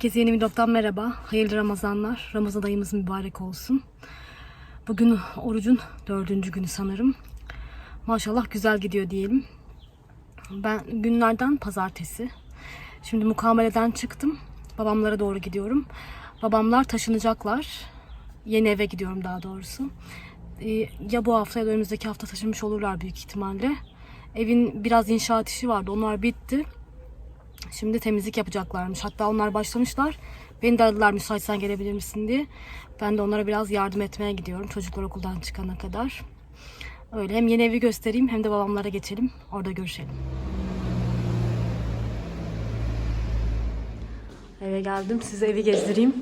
Herkese yeni vlogdan merhaba. Hayırlı Ramazanlar. Ramazan ayımız mübarek olsun. Bugün orucun dördüncü günü sanırım. Maşallah güzel gidiyor diyelim. Ben günlerden pazartesi. Şimdi mukameleden çıktım. Babamlara doğru gidiyorum. Babamlar taşınacaklar. Yeni eve gidiyorum daha doğrusu. Ee, ya bu hafta ya da önümüzdeki hafta taşınmış olurlar büyük ihtimalle. Evin biraz inşaat işi vardı. Onlar bitti. Şimdi temizlik yapacaklarmış. Hatta onlar başlamışlar. Beni de aradılar müsaitsen gelebilir misin diye. Ben de onlara biraz yardım etmeye gidiyorum. Çocuklar okuldan çıkana kadar. Öyle hem yeni evi göstereyim hem de babamlara geçelim. Orada görüşelim. Eve geldim. Size evi gezdireyim.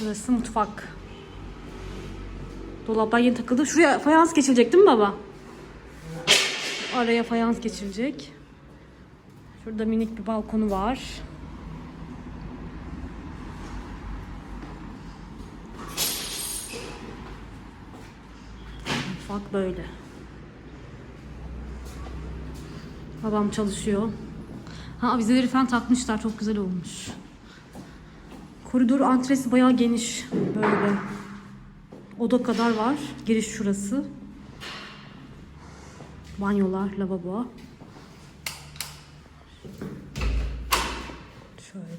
Burası mutfak. Dolaplar yeni takıldı. Şuraya fayans geçilecek değil mi baba? Araya fayans geçilecek. Şurada minik bir balkonu var. Mutfak böyle. Babam çalışıyor. Ha avizeleri falan takmışlar. Çok güzel olmuş. Koridor antresi bayağı geniş. Böyle. Oda kadar var. Giriş şurası. Banyolar, lavabo.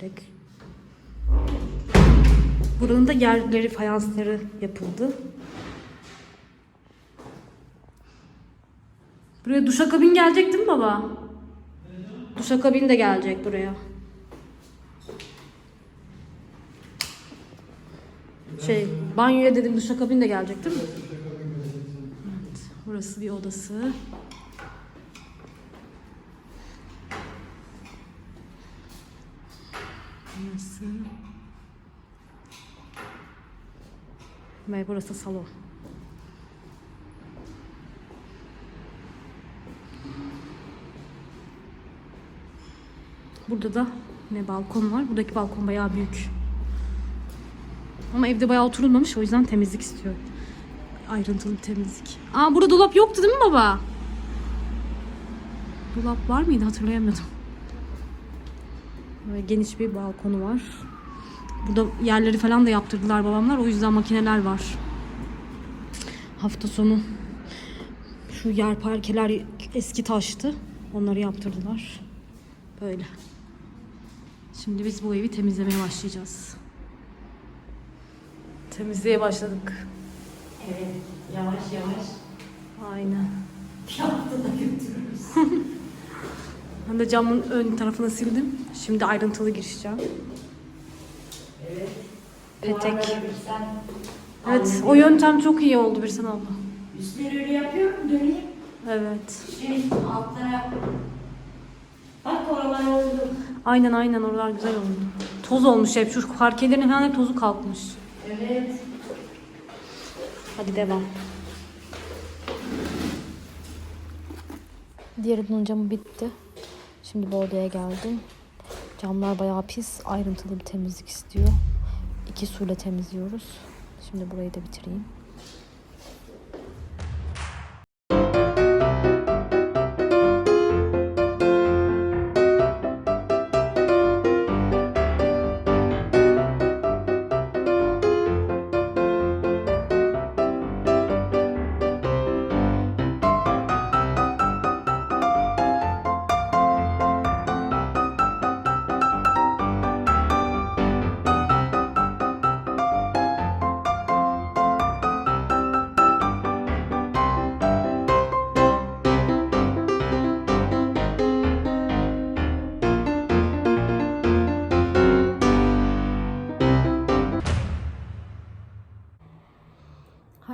Şöyle. Buranın da yerleri, fayansları yapıldı. Buraya duşakabin gelecek değil mi baba? Duşakabin de gelecek buraya. Şey, banyoya dedim duşakabin de gelecek değil mi? Evet, burası bir odası. Burası. Ve burası salon. Burada da ne balkon var. Buradaki balkon bayağı büyük. Ama evde bayağı oturulmamış o yüzden temizlik istiyor. Ayrıntılı bir temizlik. Aa burada dolap yoktu değil mi baba? Dolap var mıydı hatırlayamadım. Böyle geniş bir balkonu var. Burada yerleri falan da yaptırdılar babamlar. O yüzden makineler var. Hafta sonu şu yer parkeler eski taştı. Onları yaptırdılar. Böyle. Şimdi biz bu evi temizlemeye başlayacağız. Temizliğe başladık. Evet, yavaş yavaş Aynen. bir haftada götürürüz. Ben de camın ön tarafını sildim. Şimdi ayrıntılı girişeceğim. Evet. Petek. Evet, o yöntem çok iyi oldu Birsen abla. Üstleri öyle yapıyorum, döneyim. Evet. Şey, altlara. Bak oralar oldu. Aynen aynen oralar güzel oldu. Toz olmuş hep. Şu parkelerin falan hep tozu kalkmış. Evet. Hadi devam. Diğerinin camı bitti. Şimdi bu odaya geldim. Camlar bayağı pis. Ayrıntılı bir temizlik istiyor. İki suyla temizliyoruz. Şimdi burayı da bitireyim.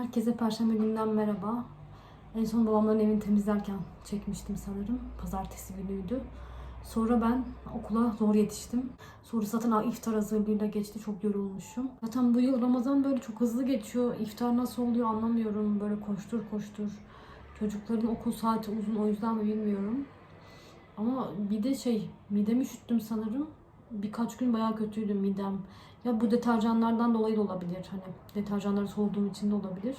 Herkese Perşembe günden merhaba. En son babamların evini temizlerken çekmiştim sanırım. Pazartesi günüydü. Sonra ben okula zor yetiştim. Sonra zaten iftar hazırlığıyla geçti. Çok yorulmuşum. Zaten bu yıl Ramazan böyle çok hızlı geçiyor. İftar nasıl oluyor anlamıyorum. Böyle koştur koştur. Çocukların okul saati uzun o yüzden mi bilmiyorum. Ama bir de şey midemi üşüttüm sanırım. Birkaç gün bayağı kötüydü midem. Ya bu deterjanlardan dolayı da olabilir. Hani deterjanları soğuduğum için de olabilir.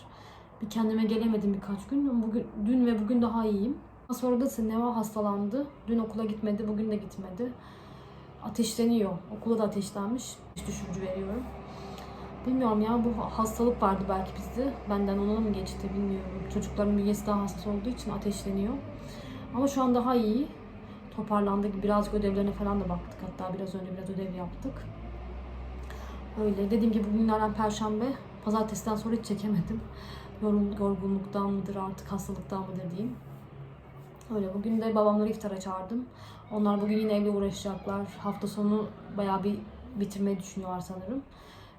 Bir kendime gelemedim birkaç gün. Bugün, dün ve bugün daha iyiyim. Sonra da Neva hastalandı. Dün okula gitmedi, bugün de gitmedi. ateşleniyor. Okula da ateşlenmiş. Düşürücü veriyorum. Bilmiyorum ya bu hastalık vardı belki bizde. Benden ona mı geçti bilmiyorum. Çocukların bünyesi daha hassas olduğu için ateşleniyor. Ama şu an daha iyi. Toparlandı. Birazcık ödevlerine falan da baktık. Hatta biraz önce biraz ödev yaptık. Öyle. Dediğim gibi bugünlerden perşembe. Pazartesiden sonra hiç çekemedim. Yorgun, yorgunluktan mıdır artık hastalıktan mıdır diyeyim. Öyle. Bugün de babamları iftara çağırdım. Onlar bugün yine evle uğraşacaklar. Hafta sonu bayağı bir bitirmeyi düşünüyorlar sanırım.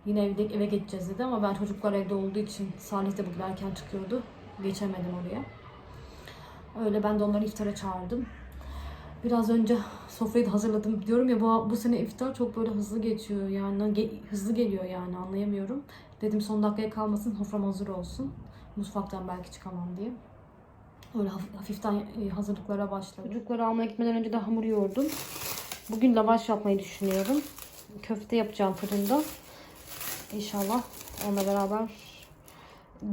Yine evde eve geçeceğiz dedi ama ben çocuklar evde olduğu için Salih de bugün erken çıkıyordu. Geçemedim oraya. Öyle ben de onları iftara çağırdım. Biraz önce sofrayı da hazırladım. Diyorum ya bu, bu sene iftar çok böyle hızlı geçiyor yani ge- hızlı geliyor yani anlayamıyorum. Dedim son dakikaya kalmasın sofram hazır olsun. Mutfaktan belki çıkamam diye. Öyle hafif- hafiften e, hazırlıklara başladım. Çocukları almaya gitmeden önce de hamur yoğurdum. Bugün lavaş yapmayı düşünüyorum. Köfte yapacağım fırında. İnşallah onunla beraber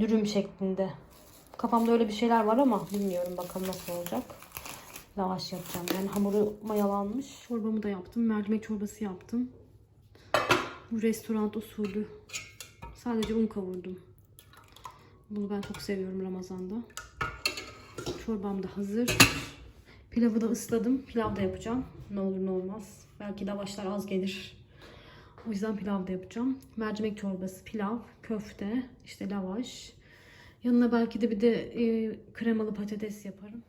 dürüm şeklinde. Kafamda öyle bir şeyler var ama bilmiyorum bakalım nasıl olacak. Lavaş yapacağım. Yani hamuru mayalanmış. Çorbamı da yaptım. Mercimek çorbası yaptım. Bu restoran usulü. Sadece un kavurdum. Bunu ben çok seviyorum Ramazan'da. Çorbam da hazır. Pilavı da ısladım. Pilav da yapacağım. Ne olur ne olmaz. Belki lavaşlar az gelir. O yüzden pilav da yapacağım. Mercimek çorbası, pilav, köfte, işte lavaş. Yanına belki de bir de e, kremalı patates yaparım.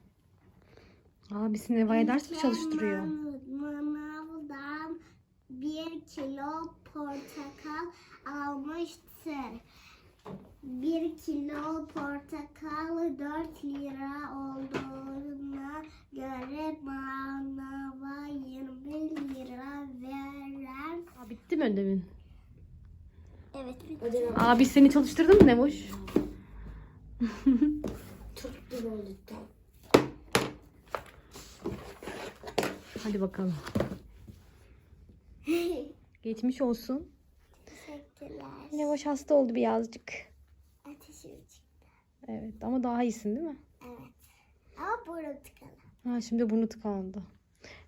Abisi Neva'ya ders mi çalıştırıyor? Manavdan bir kilo portakal almıştır. Bir kilo portakal 4 lira olduğuna göre manava 20 lira veren Aa, bitti mi ödevin? Evet. Abi seni çalıştırdın mı Nevoş? Çok güzel oldu. Hadi bakalım. Geçmiş olsun. Teşekkürler. Nevoş hasta oldu birazcık. Ateşim çıktı. Evet ama daha iyisin değil mi? Evet. Ama burun tıkalı. Ha şimdi burnu tıkandı.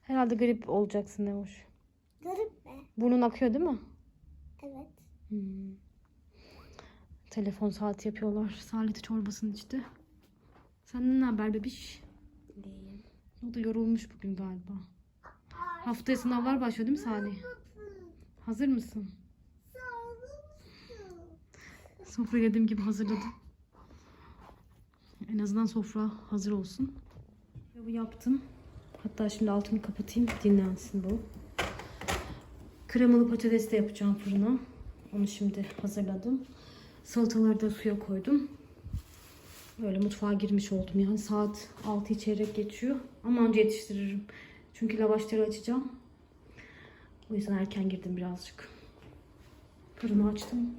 Herhalde grip olacaksın Nevoş. Garip mi? Burnun akıyor değil mi? Evet. Hmm. Telefon saati yapıyorlar. Salih de çorbasını içti. Senden ne haber bebiş? Değil. O da yorulmuş bugün galiba. Haftaya sınavlar başlıyor değil mi Salih? Hazır mısın? Sofrayı dediğim gibi hazırladım. En azından sofra hazır olsun. Pilavı yaptım. Hatta şimdi altını kapatayım dinlensin bu. Kremalı patates de yapacağım fırına. Onu şimdi hazırladım. Salataları da suya koydum. Böyle mutfağa girmiş oldum yani saat 6 çeyrek geçiyor. Ama önce yetiştiririm. Çünkü lavaşları açacağım. O yüzden erken girdim birazcık. Fırını açtım.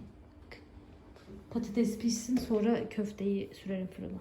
Patates pişsin sonra köfteyi sürerim fırına.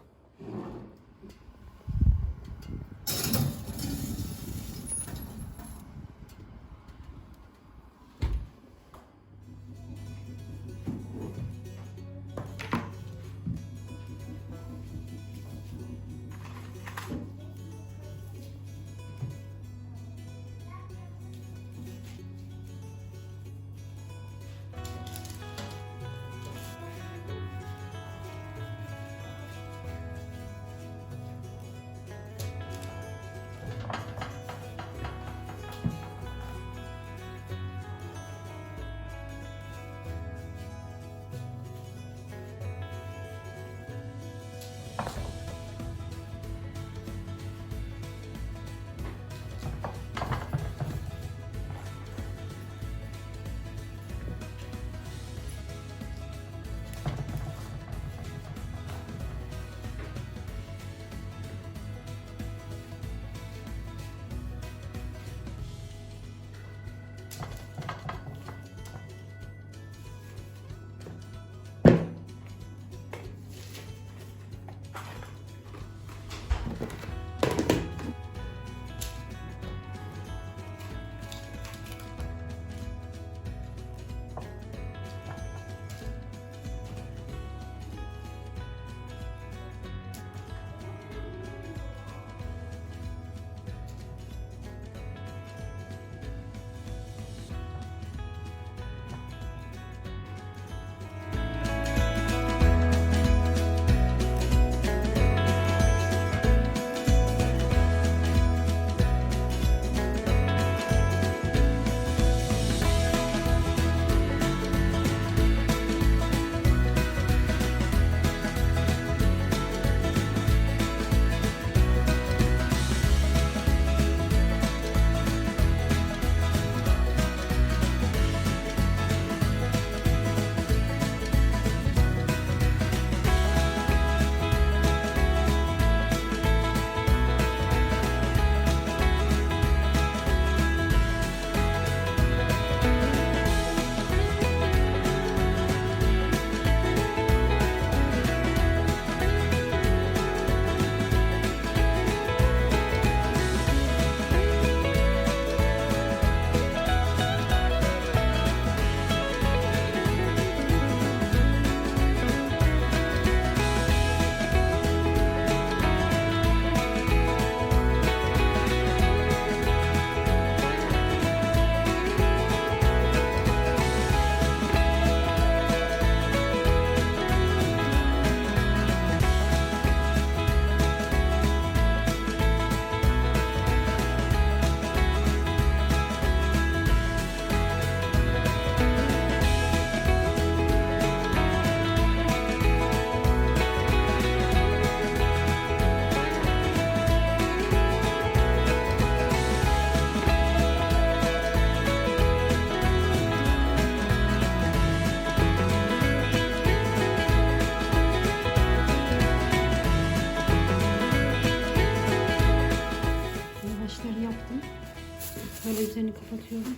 Şöyle üzerini kapatıyorum.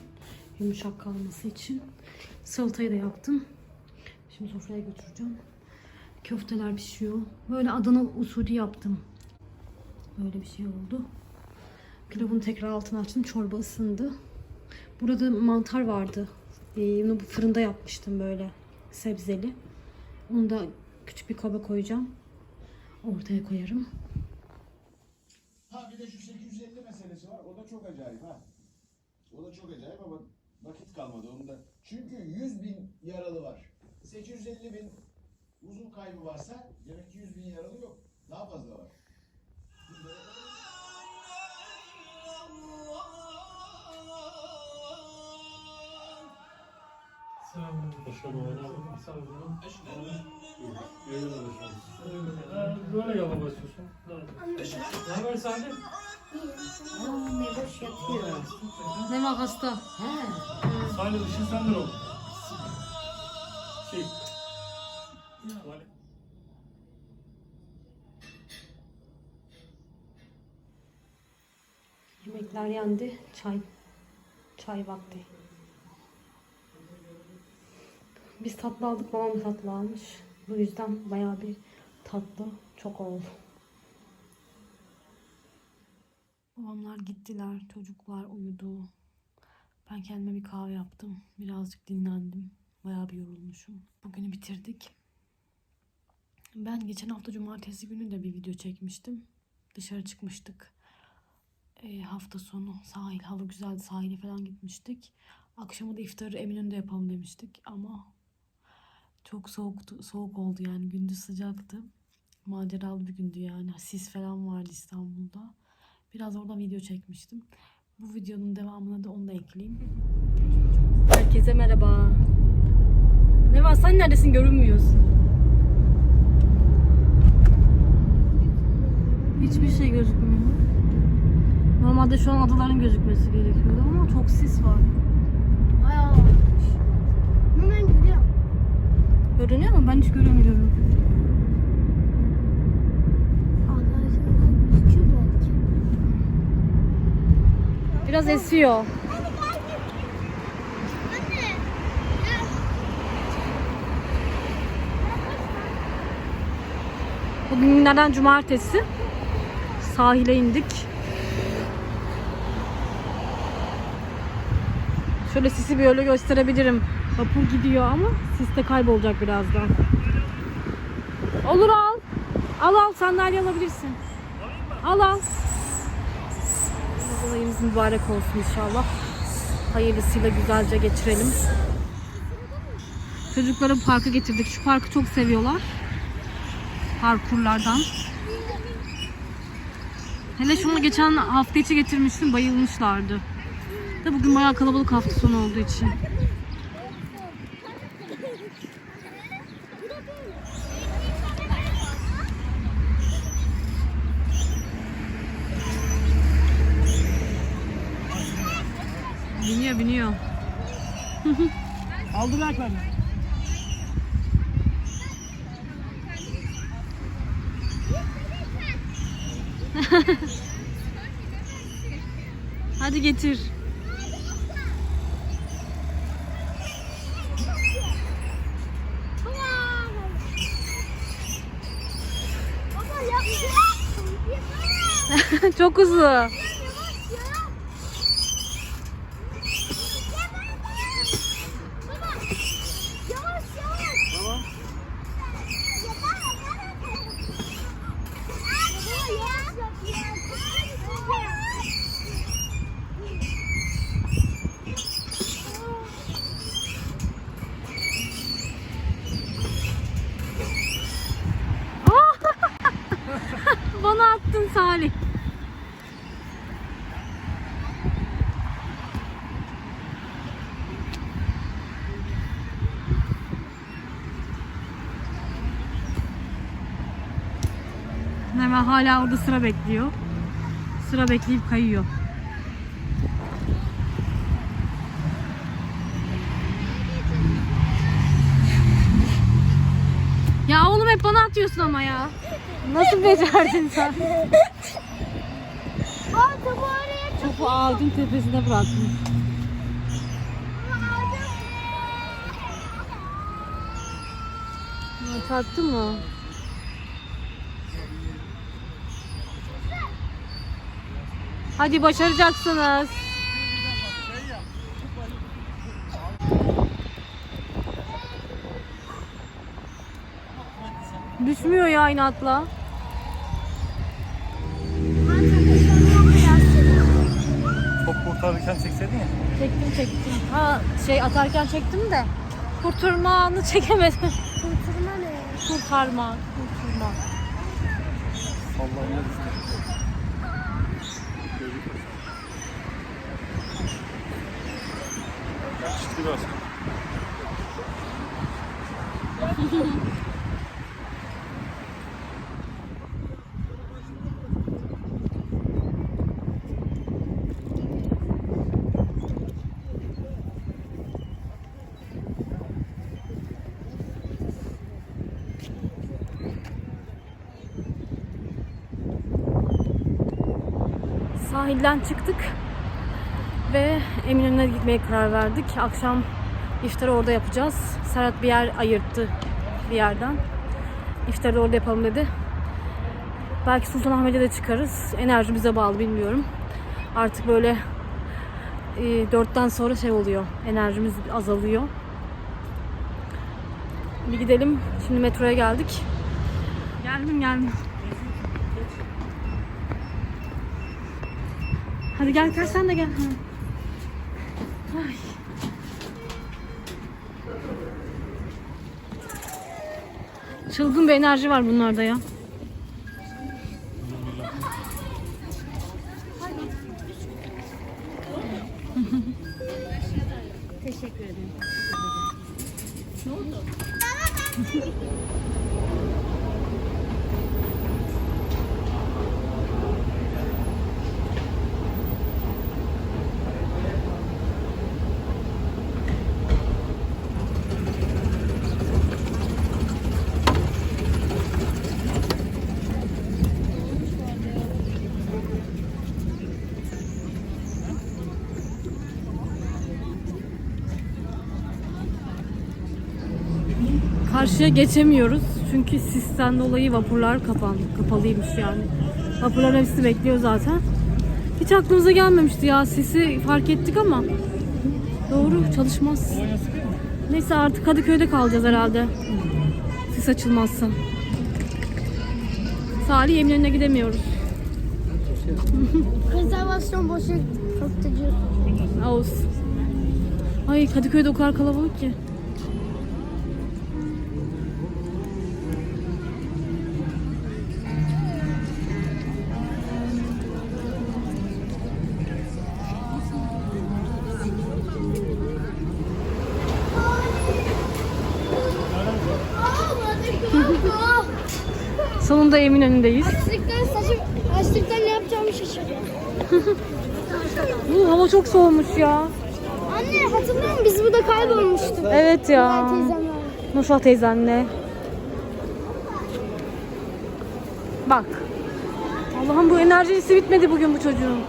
Yumuşak kalması için. Salatayı da yaptım. Şimdi sofraya götüreceğim. Köfteler pişiyor. Böyle Adana usulü yaptım. Böyle bir şey oldu. Pilavın tekrar altını açtım. Çorba ısındı. Burada mantar vardı. Ee, bu fırında yapmıştım böyle sebzeli. Onu da küçük bir kaba koyacağım. Ortaya koyarım. Ha bir de şu 850 meselesi var. O da çok acayip ha. Da çok acayip ama vakit kalmadı onda. Çünkü 100 bin yaralı var. 850 bin uzun kaybı varsa demek ki 100 bin yaralı yok. Daha fazla var. Böyle yola basıyorsun. Ne haber Sadi? Aa, ne boş yapıyor. Ne var hasta? He. Sadi ışın sendir o. Şey. Tuvalet. Yemekler yendi. Çay. Çay vakti. Biz tatlı aldık. Babam tatlı almış. Bu yüzden bayağı bir tatlı çok oldu. Babamlar gittiler. Çocuklar uyudu. Ben kendime bir kahve yaptım. Birazcık dinlendim. Bayağı bir yorulmuşum. Bugünü bitirdik. Ben geçen hafta cumartesi günü de bir video çekmiştim. Dışarı çıkmıştık. E, hafta sonu sahil hava güzeldi sahile falan gitmiştik. Akşamı da iftarı Eminönü'nde yapalım demiştik ama çok soğuktu, soğuk oldu yani gündüz sıcaktı. Maceralı bir gündü yani. Sis falan vardı İstanbul'da. Biraz orada video çekmiştim. Bu videonun devamına da onu da ekleyeyim. Herkese merhaba. Ne var sen neredesin görünmüyorsun. Hiçbir şey gözükmüyor. Normalde şu an adaların gözükmesi gerekiyordu ama çok sis var. Bayağı olmuş. Ama ben görüyorum. Görünüyor mu? Ben hiç göremiyorum. Biraz esiyor. Bugün günlerden cumartesi. Sahile indik. Şöyle sisi böyle gösterebilirim. Vapur gidiyor ama sis de kaybolacak birazdan. Olur al. Al al sandalye alabilirsin. Al al. Olayımız mübarek olsun inşallah. Hayırlısıyla güzelce geçirelim. Çocukları parka getirdik. Şu parkı çok seviyorlar. Parkurlardan. Hele şunu geçen hafta içi getirmiştim. Bayılmışlardı. Da bugün bayağı kalabalık hafta sonu olduğu için. Çok hızlı. Baba. Yavaş yavaş. Tamam. Bana attın Salih. Hemen hala orada sıra bekliyor. Sıra bekleyip kayıyor. Ya oğlum hep bana atıyorsun ama ya. Nasıl becerdin sen? Aa, tabu oraya Topu ağacın tepesine bırakmış. Ya, Çarptı mı? Hadi başaracaksınız. Düşmüyor ya inatla. Top kurtarırken çekseydin ya. Çektim çektim. Ha şey atarken çektim de kurtarmanı çekemedim. Kurtarma ne? Kurtarma, kurtarma. Sallanıyor. Sahilden çıktık ve Eminönü'ne gitmeye karar verdik. Akşam iftarı orada yapacağız. Serhat bir yer ayırttı bir yerden. İftarı da orada yapalım dedi. Belki Sultanahmet'e de çıkarız. Enerjimize bağlı bilmiyorum. Artık böyle e, dörtten sonra şey oluyor. Enerjimiz azalıyor. Bir gidelim. Şimdi metroya geldik. Geldim geldim. Hadi gel kaç sen de gel. Ha. Ay. Çılgın bir enerji var bunlarda ya. Karşıya geçemiyoruz. Çünkü sisten dolayı vapurlar kapandı. Kapalıymış yani. Vapurların hepsi bekliyor zaten. Hiç aklımıza gelmemişti ya. Sesi fark ettik ama doğru çalışmaz. Neyse artık Kadıköy'de kalacağız herhalde. Sis açılmazsa. Salih Eminönü'ne gidemiyoruz. Rezervasyon boşa köfteci. Olsun. Ay Kadıköy'de o kadar kalabalık ki. Sonunda Eminönü'ndeyiz. Açlıktan saçım, açlıktan ne yapacağımı şaşırıyorum. Bu hava çok soğumuş ya. Anne hatırlıyor musun biz burada kaybolmuştuk. Evet ya. Nurşah teyzenle. Bak. Allah'ım bu enerjisi bitmedi bugün bu çocuğun.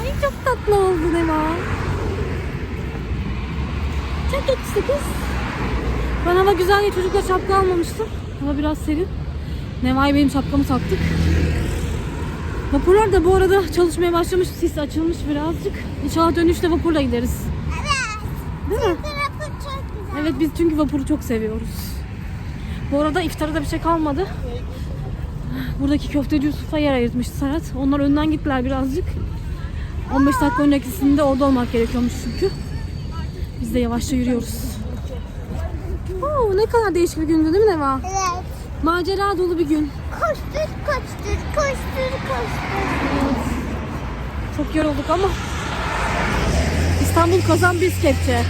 Ay çok tatlı oldu Neva. Çok tatlı kız. Ben hava güzel diye çocukla şapka almamıştım. Hava biraz serin. Neva'ya benim şapkamı taktık. Vapurlar da bu arada çalışmaya başlamış. Sis açılmış birazcık. İnşallah dönüşte vapurla gideriz. Değil mi? Tarafı çok güzel. Evet biz çünkü vapuru çok seviyoruz. Bu arada iftara da bir şey kalmadı. Buradaki köfteci Yusuf'a yer ayırtmıştı Serhat. Onlar önden gittiler birazcık. 15 dakika öncekisinde orada olmak gerekiyormuş çünkü. Biz de yavaşça yürüyoruz. Oo, ne kadar değişik bir gündü değil mi Neva? Evet. Macera dolu bir gün. Koştur koştur koştur koştur. Çok yorulduk ama İstanbul kazan biz kepçe.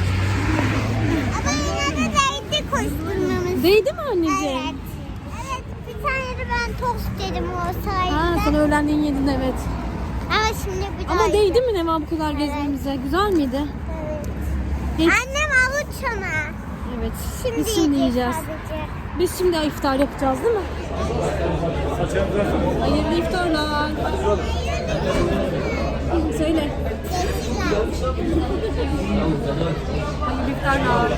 Ama yine de değdi koşturmamız. Değdi mi anneciğim? Evet. Evet bir tane de ben tost yedim o sayede. Ha sen öğlenleyin yedin evet. Ama şimdi bir daha Ama değdi mi Neva bu kadar gezmemize? Güzel miydi? Evet. Geç. Annem avuç ana. Evet. Şimdi, Biz şimdi yiyeceğiz. sadece. Biz şimdi iftar yapacağız değil mi? Hayırlı iftarlar. Söyle. Hayırlı iftarlar.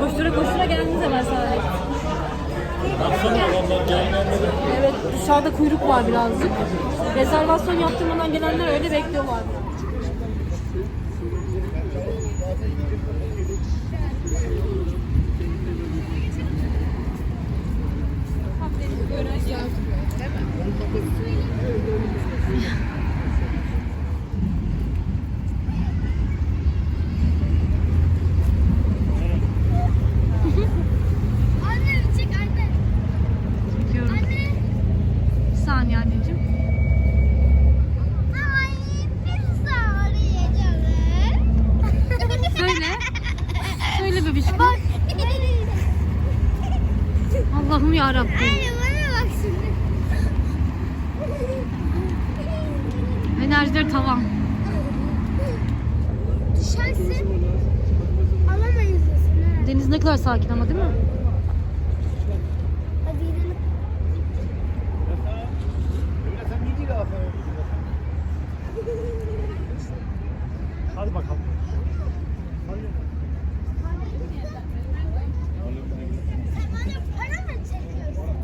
Koştura koştura geldiniz hemen sadece. Evet dışarıda kuyruk var birazcık. Rezervasyon yaptırmadan gelenler öyle bekliyorlar. Anne çek anne. Çekiyorum. Anne. Bir saniye anneciğim. Ay pizza arayacağım. Söyle. Söyle bebişim. Bak. Allah'ım ya Rabbim. Anne bana bak şimdi. Enerjileri tavan. Düşersin. Alamayız. Deniz ne kadar sakin ama değil mi? Hadi gidelim. Hadi bakalım. Sen bana para mı çekiyorsun?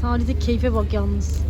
Salih'de keyfe bak yalnız.